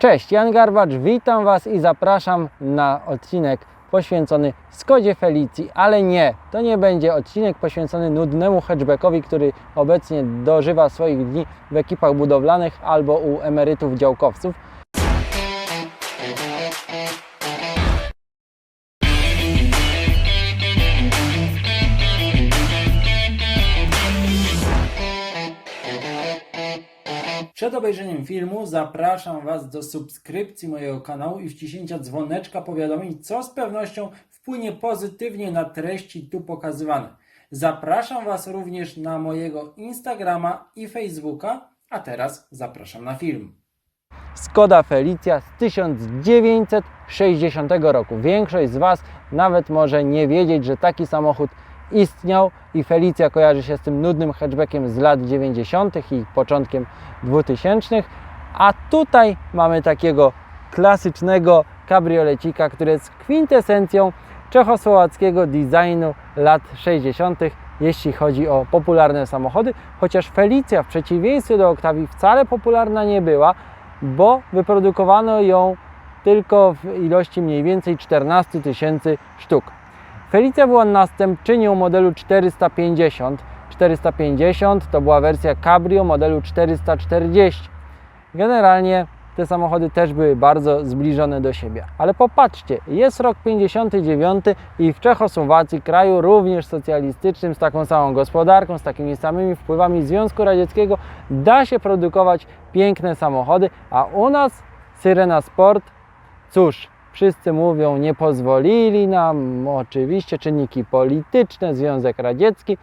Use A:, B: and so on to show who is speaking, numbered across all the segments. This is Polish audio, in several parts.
A: Cześć, Jan Garbacz, witam Was i zapraszam na odcinek poświęcony Skodzie Felicji, ale nie, to nie będzie odcinek poświęcony nudnemu hatchbackowi, który obecnie dożywa swoich dni w ekipach budowlanych albo u emerytów działkowców. Przed obejrzeniem filmu zapraszam Was do subskrypcji mojego kanału i wciśnięcia dzwoneczka powiadomień, co z pewnością wpłynie pozytywnie na treści tu pokazywane. Zapraszam Was również na mojego Instagrama i Facebooka, a teraz zapraszam na film. Skoda Felicia z 1960 roku. Większość z Was nawet może nie wiedzieć, że taki samochód istniał i Felicia kojarzy się z tym nudnym hatchbackiem z lat 90. i początkiem 2000. A tutaj mamy takiego klasycznego kabriolecika, który jest kwintesencją czechosłowackiego designu lat 60., jeśli chodzi o popularne samochody, chociaż Felicia w przeciwieństwie do Octavii wcale popularna nie była, bo wyprodukowano ją tylko w ilości mniej więcej 14 tysięcy sztuk. Felicia była następczynią modelu 450. 450 to była wersja Cabrio modelu 440. Generalnie te samochody też były bardzo zbliżone do siebie. Ale popatrzcie, jest rok 59 i w Czechosłowacji, kraju również socjalistycznym, z taką samą gospodarką, z takimi samymi wpływami Związku Radzieckiego, da się produkować piękne samochody, a u nas Syrena Sport, cóż, wszyscy mówią, nie pozwolili nam, oczywiście czynniki polityczne, Związek Radziecki.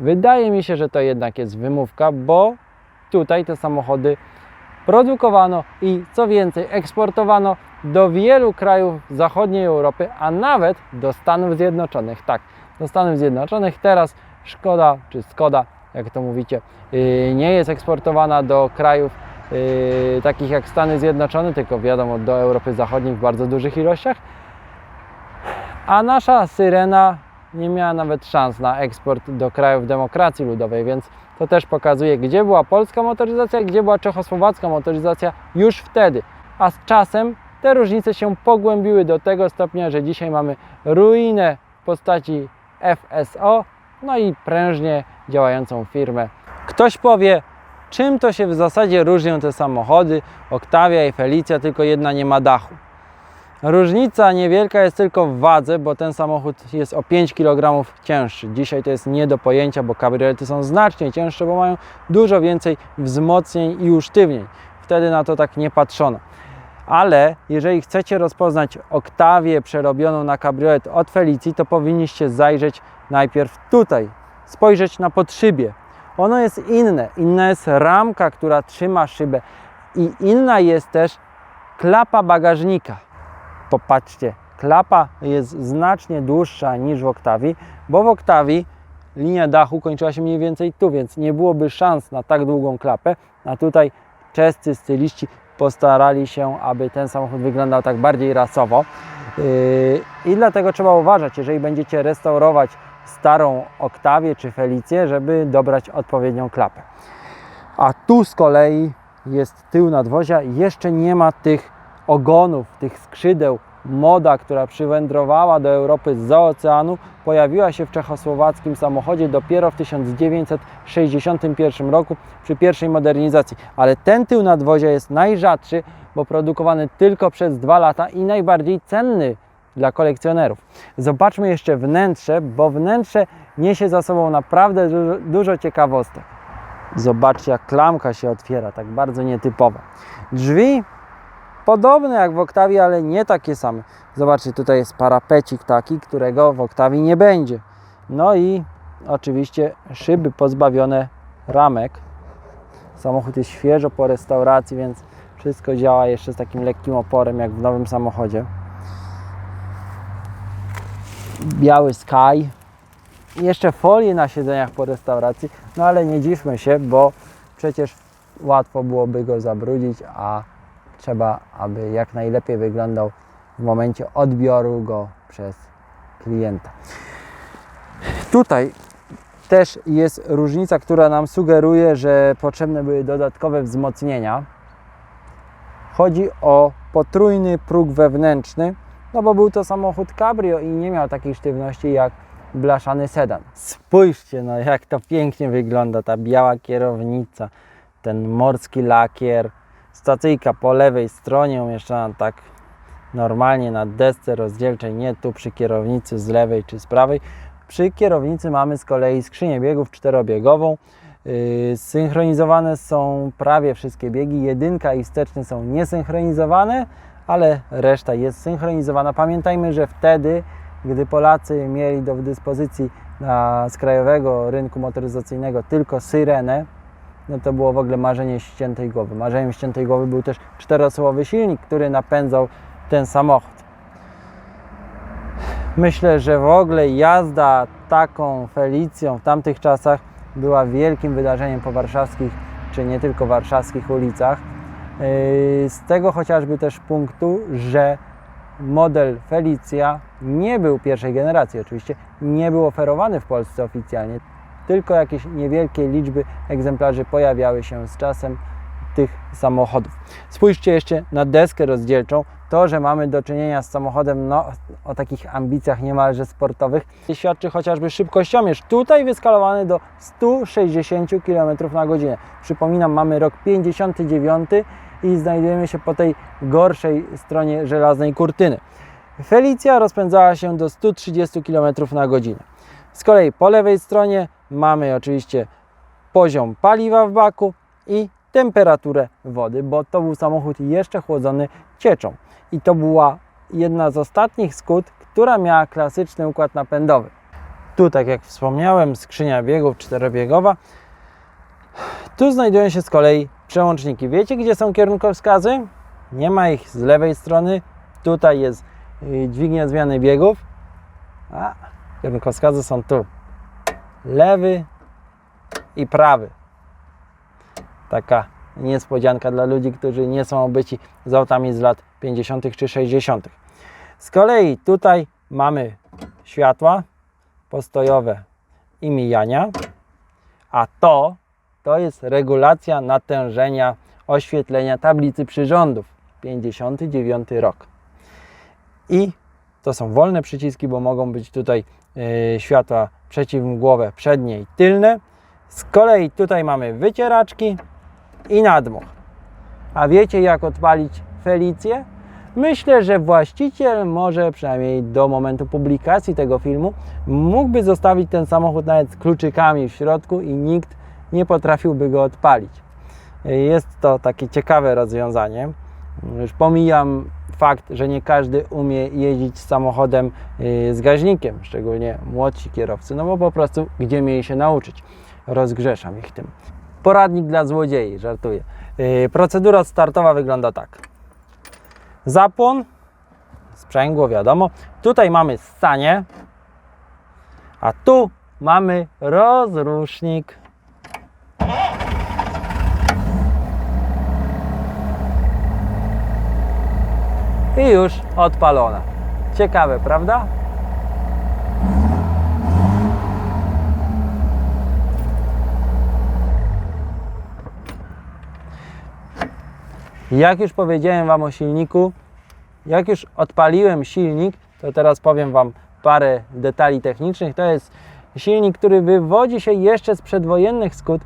A: Wydaje mi się, że to jednak jest wymówka, bo tutaj te samochody produkowano i co więcej, eksportowano do wielu krajów zachodniej Europy, a nawet do Stanów Zjednoczonych. Tak, do Stanów Zjednoczonych teraz Szkoda czy Skoda, jak to mówicie, yy, nie jest eksportowana do krajów yy, takich jak Stany Zjednoczone, tylko wiadomo do Europy Zachodniej w bardzo dużych ilościach. A nasza Syrena nie miała nawet szans na eksport do krajów demokracji ludowej, więc to też pokazuje, gdzie była polska motoryzacja, gdzie była czechosłowacka motoryzacja już wtedy. A z czasem te różnice się pogłębiły do tego stopnia, że dzisiaj mamy ruinę w postaci FSO, no i prężnie działającą firmę. Ktoś powie, czym to się w zasadzie różnią te samochody, Octavia i Felicia, tylko jedna nie ma dachu. Różnica niewielka jest tylko w wadze, bo ten samochód jest o 5 kg cięższy. Dzisiaj to jest nie do pojęcia, bo kabriolety są znacznie cięższe, bo mają dużo więcej wzmocnień i usztywnień. Wtedy na to tak nie patrzono. Ale jeżeli chcecie rozpoznać Oktawię przerobioną na kabriolet od Felicji, to powinniście zajrzeć najpierw tutaj, spojrzeć na podszybie. Ono jest inne. Inna jest ramka, która trzyma szybę i inna jest też klapa bagażnika popatrzcie, klapa jest znacznie dłuższa niż w Oktawii, bo w Oktawii linia dachu kończyła się mniej więcej tu, więc nie byłoby szans na tak długą klapę, a tutaj czescy styliści postarali się, aby ten samochód wyglądał tak bardziej rasowo. Yy, I dlatego trzeba uważać, jeżeli będziecie restaurować starą Oktawię czy Felicję, żeby dobrać odpowiednią klapę. A tu z kolei jest tył nadwozia, jeszcze nie ma tych ogonów, tych skrzydeł. Moda, która przywędrowała do Europy z oceanu, pojawiła się w czechosłowackim samochodzie dopiero w 1961 roku przy pierwszej modernizacji. Ale ten tył nadwozia jest najrzadszy, bo produkowany tylko przez dwa lata i najbardziej cenny dla kolekcjonerów. Zobaczmy jeszcze wnętrze, bo wnętrze niesie za sobą naprawdę dużo, dużo ciekawostek. Zobaczcie, jak klamka się otwiera, tak bardzo nietypowo. Drzwi podobne jak w Oktawii, ale nie takie same. Zobaczcie, tutaj jest parapecik taki, którego w Oktawii nie będzie. No i oczywiście szyby pozbawione ramek. Samochód jest świeżo po restauracji, więc wszystko działa jeszcze z takim lekkim oporem, jak w nowym samochodzie. Biały Sky. Jeszcze folie na siedzeniach po restauracji, no ale nie dziwmy się, bo przecież łatwo byłoby go zabrudzić, a trzeba, aby jak najlepiej wyglądał w momencie odbioru go przez klienta. Tutaj też jest różnica, która nam sugeruje, że potrzebne były dodatkowe wzmocnienia. Chodzi o potrójny próg wewnętrzny, no bo był to samochód cabrio i nie miał takiej sztywności jak blaszany sedan. Spójrzcie, no jak to pięknie wygląda, ta biała kierownica, ten morski lakier, stacyjka po lewej stronie umieszczona tak normalnie na desce rozdzielczej, nie tu przy kierownicy z lewej czy z prawej. Przy kierownicy mamy z kolei skrzynię biegów czterobiegową. Yy, Synchronizowane są prawie wszystkie biegi. Jedynka i wsteczny są niesynchronizowane, ale reszta jest synchronizowana. Pamiętajmy, że wtedy, gdy Polacy mieli do dyspozycji na, z krajowego rynku motoryzacyjnego tylko syrenę, no to było w ogóle marzenie ściętej głowy. Marzeniem ściętej głowy był też czteroosobowy silnik, który napędzał ten samochód. Myślę, że w ogóle jazda taką Felicją w tamtych czasach była wielkim wydarzeniem po warszawskich, czy nie tylko warszawskich ulicach. Yy, Z tego chociażby też punktu, że model Felicia nie był pierwszej generacji, oczywiście nie był oferowany w Polsce oficjalnie, tylko jakieś niewielkie liczby egzemplarzy pojawiały się z czasem tych samochodów. Spójrzcie jeszcze na deskę rozdzielczą. To, że mamy do czynienia z samochodem no, o takich ambicjach niemalże sportowych, świadczy chociażby szybkościomierz. Tutaj wyskalowany do 160 km na godzinę. Przypominam, mamy rok 59 i znajdujemy się po tej gorszej stronie żelaznej kurtyny. Felicia rozpędzała się do 130 km na godzinę. Z kolei po lewej stronie mamy oczywiście poziom paliwa w baku i temperaturę wody, bo to był samochód jeszcze chłodzony cieczą. I to była jedna z ostatnich skut, która miała klasyczny układ napędowy. Tu, tak jak wspomniałem, skrzynia biegów czterobiegowa. Tu znajdują się z kolei przełączniki. Wiecie, gdzie są kierunkowskazy? Nie ma ich z lewej strony. Tutaj jest y, dźwignia zmiany biegów. A kierunkowskazy są tu. Lewy i prawy. Taka niespodzianka dla ludzi, którzy nie są obyci z autami z lat 50. czy 60. Z kolei tutaj mamy światła postojowe i mijania, a to to jest regulacja natężenia oświetlenia tablicy przyrządów. 59 rok. I to są wolne przyciski, bo mogą być tutaj yy, światła przeciwmgłowe przednie i tylne. Z kolei tutaj mamy wycieraczki i nadmuch. A wiecie jak odpalić Felicję? Myślę, że właściciel może przynajmniej do momentu publikacji tego filmu mógłby zostawić ten samochód nawet z kluczykami w środku i nikt nie potrafiłby go odpalić. Jest to takie ciekawe rozwiązanie. Już pomijam fakt, że nie każdy umie jeździć samochodem yy, z gaźnikiem, szczególnie młodsi kierowcy, no bo po prostu gdzie mieli się nauczyć. Rozgrzeszam ich tym. Poradnik dla złodziei, żartuję. Yy, Procedura startowa wygląda tak. Zapłon, sprzęgło, wiadomo. Tutaj mamy ssanie, a tu mamy rozrusznik. I już odpalona. Ciekawe, prawda? Jak już powiedziałem Wam o silniku, jak już odpaliłem silnik, to teraz powiem Wam parę detali technicznych. To jest silnik, który wywodzi się jeszcze z przedwojennych skut,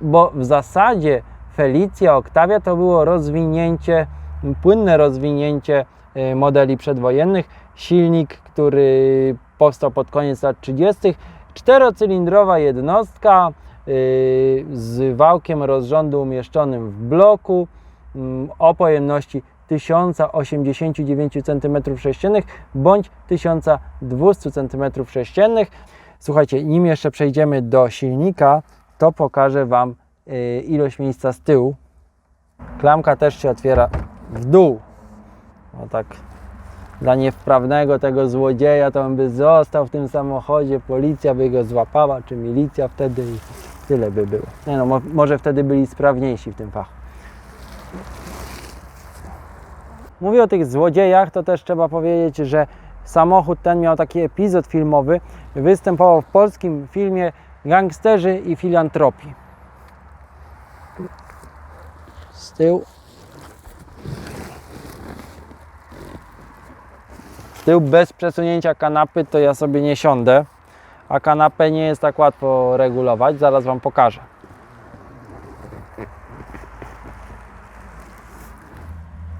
A: bo w zasadzie Felicia Octavia to było rozwinięcie, płynne rozwinięcie y, modeli przedwojennych. Silnik, który powstał pod koniec lat 30. Czterocylindrowa jednostka y, z wałkiem rozrządu umieszczonym w bloku mm, o pojemności 1089 cm3 bądź 1200 cm3. Słuchajcie, nim jeszcze przejdziemy do silnika, to pokażę Wam y, ilość miejsca z tyłu. Klamka też się otwiera w dół. O tak dla niewprawnego tego złodzieja, to on by został w tym samochodzie, policja by go złapała, czy milicja wtedy i tyle by było. Nie no, mo- może wtedy byli sprawniejsi w tym fachu. Mówię o tych złodziejach, to też trzeba powiedzieć, że samochód ten miał taki epizod filmowy. Występował w polskim filmie Gangsterzy i filantropii. Z tyłu tył bez przesunięcia kanapy to ja sobie nie siądę, a kanapę nie jest tak łatwo regulować, zaraz Wam pokażę.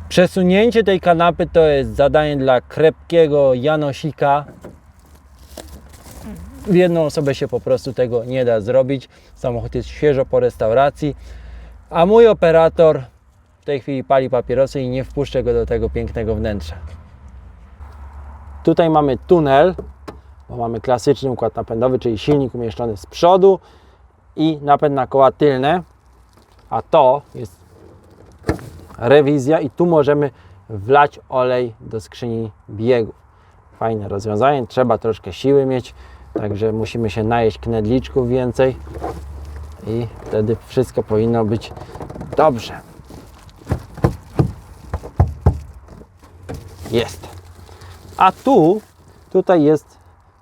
A: Przesunięcie tej kanapy to jest zadanie dla krepkiego Janosika. W jedną osobę się po prostu tego nie da zrobić. Samochód jest świeżo po restauracji, a mój operator w tej chwili pali papierosy i nie wpuszczę go do tego pięknego wnętrza. Tutaj mamy tunel, bo mamy klasyczny układ napędowy, czyli silnik umieszczony z przodu i napęd na koła tylne, a to jest rewizja i tu możemy wlać olej do skrzyni biegów. Fajne rozwiązanie, trzeba troszkę siły mieć, także musimy się najeść knedliczków więcej i wtedy wszystko powinno być dobrze. Jest. A tu, tutaj jest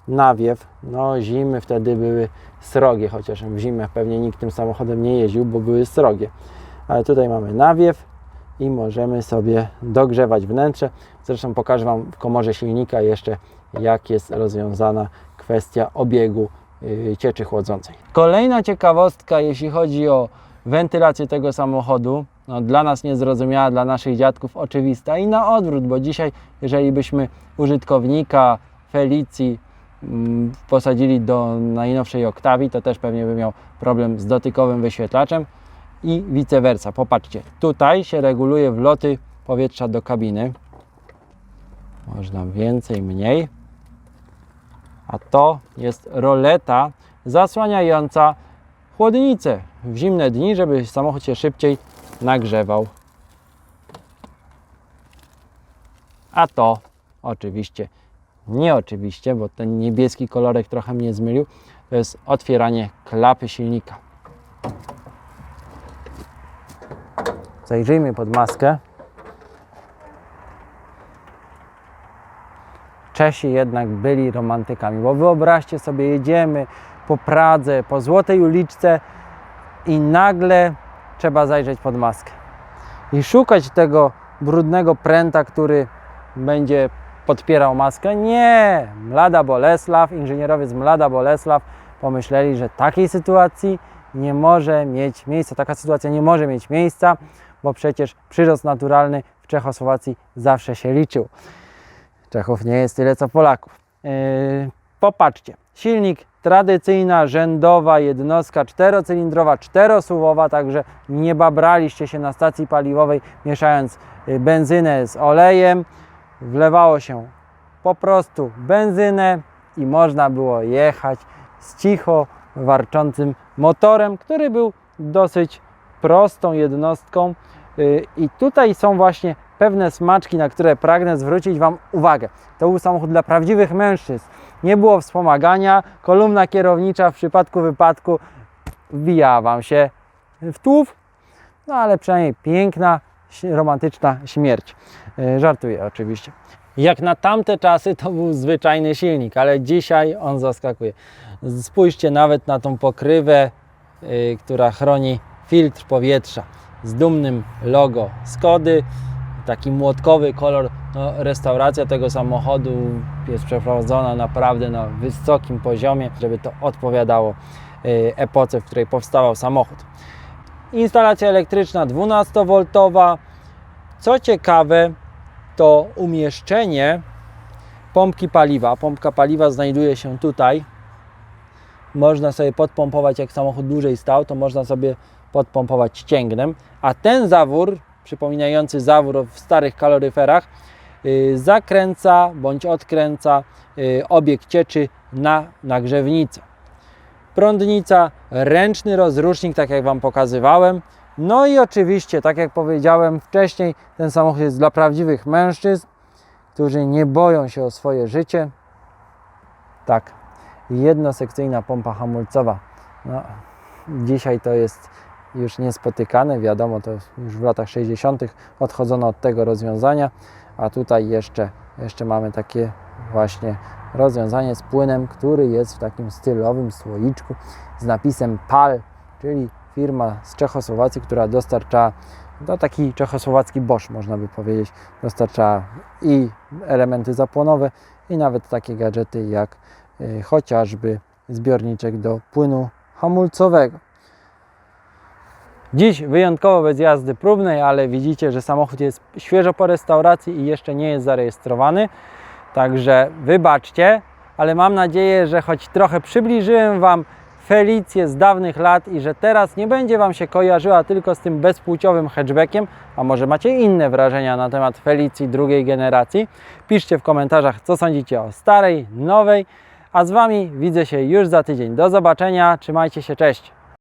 A: nawiew. No zimy wtedy były srogie, chociaż w zimę pewnie nikt tym samochodem nie jeździł, bo były srogie. Ale tutaj mamy nawiew i możemy sobie dogrzewać wnętrze. Zresztą pokażę Wam w komorze silnika jeszcze, jak jest rozwiązana kwestia obiegu yy, cieczy chłodzącej. Kolejna ciekawostka, jeśli chodzi o wentylację tego samochodu, no, dla nas niezrozumiała, dla naszych dziadków oczywista i na odwrót, bo dzisiaj, jeżeli byśmy użytkownika Felicji mm, posadzili do najnowszej Oktawi, to też pewnie by miał problem z dotykowym wyświetlaczem i vice versa. Popatrzcie, tutaj się reguluje wloty powietrza do kabiny. Można więcej, mniej. A to jest roleta zasłaniająca chłodnicę w zimne dni, żeby samochód się szybciej nagrzewał. A to oczywiście, nie oczywiście, bo ten niebieski kolorek trochę mnie zmylił, to jest otwieranie klapy silnika. Zajrzyjmy pod maskę. Czesi jednak byli romantykami, bo wyobraźcie sobie, jedziemy po Pradze, po Złotej Uliczce i nagle trzeba zajrzeć pod maskę i szukać tego brudnego pręta, który będzie podpierał maskę. Nie! Mlada Bolesław, inżynierowie z Mlada Bolesław pomyśleli, że takiej sytuacji nie może mieć miejsca. Taka sytuacja nie może mieć miejsca, bo przecież przyrost naturalny w Czechosłowacji zawsze się liczył. Czechów nie jest tyle co Polaków. Yy, popatrzcie, silnik tradycyjna, rzędowa jednostka czterocylindrowa, czterosuwowa, także nie babraliście się na stacji paliwowej mieszając y, benzynę z olejem. Wlewało się po prostu benzynę i można było jechać z cicho warczącym motorem, który był dosyć prostą jednostką. Y, I tutaj są właśnie pewne smaczki, na które pragnę zwrócić Wam uwagę. To był samochód dla prawdziwych mężczyzn. Nie było wspomagania, kolumna kierownicza w przypadku wypadku wbijała Wam się w tłów, no ale przynajmniej piękna, romantyczna śmierć. Y, Żartuję oczywiście. Jak na tamte czasy to był zwyczajny silnik, ale dzisiaj on zaskakuje. Spójrzcie nawet na tą pokrywę, y, która chroni filtr powietrza z dumnym logo Skody. Taki młotkowy kolor. No, restauracja tego samochodu jest przeprowadzona naprawdę na wysokim poziomie, żeby to odpowiadało y, epoce, w której powstawał samochód. Instalacja elektryczna 12V. Co ciekawe, to umieszczenie pompki paliwa. Pompka paliwa znajduje się tutaj. Można sobie podpompować, jak samochód dłużej stał, to można sobie podpompować ścięgnem. A ten zawór, przypominający zawór w starych kaloryferach, yy, zakręca bądź odkręca yy, obieg cieczy na nagrzewnicę. Prądnica, ręczny rozrusznik, tak jak Wam pokazywałem. No i oczywiście, tak jak powiedziałem wcześniej, ten samochód jest dla prawdziwych mężczyzn, którzy nie boją się o swoje życie. Tak, jednosekcyjna pompa hamulcowa. No, dzisiaj to jest już niespotykane, wiadomo, to już w latach 60. odchodzono od tego rozwiązania, a tutaj jeszcze, jeszcze mamy takie właśnie rozwiązanie z płynem, który jest w takim stylowym słoiczku z napisem PAL, czyli firma z Czechosłowacji, która dostarcza To taki czechosłowacki Bosch, można by powiedzieć. Dostarcza i elementy zapłonowe, i nawet takie gadżety jak y, chociażby zbiorniczek do płynu hamulcowego. Dziś wyjątkowo bez jazdy próbnej, ale widzicie, że samochód jest świeżo po restauracji i jeszcze nie jest zarejestrowany. Także wybaczcie, ale mam nadzieję, że choć trochę przybliżyłem Wam Felicję z dawnych lat i że teraz nie będzie Wam się kojarzyła tylko z tym bezpłciowym hatchbackiem, a może macie inne wrażenia na temat Felicji drugiej generacji. Piszcie w komentarzach, co sądzicie o starej, nowej, a z Wami widzę się już za tydzień. Do zobaczenia, trzymajcie się, cześć!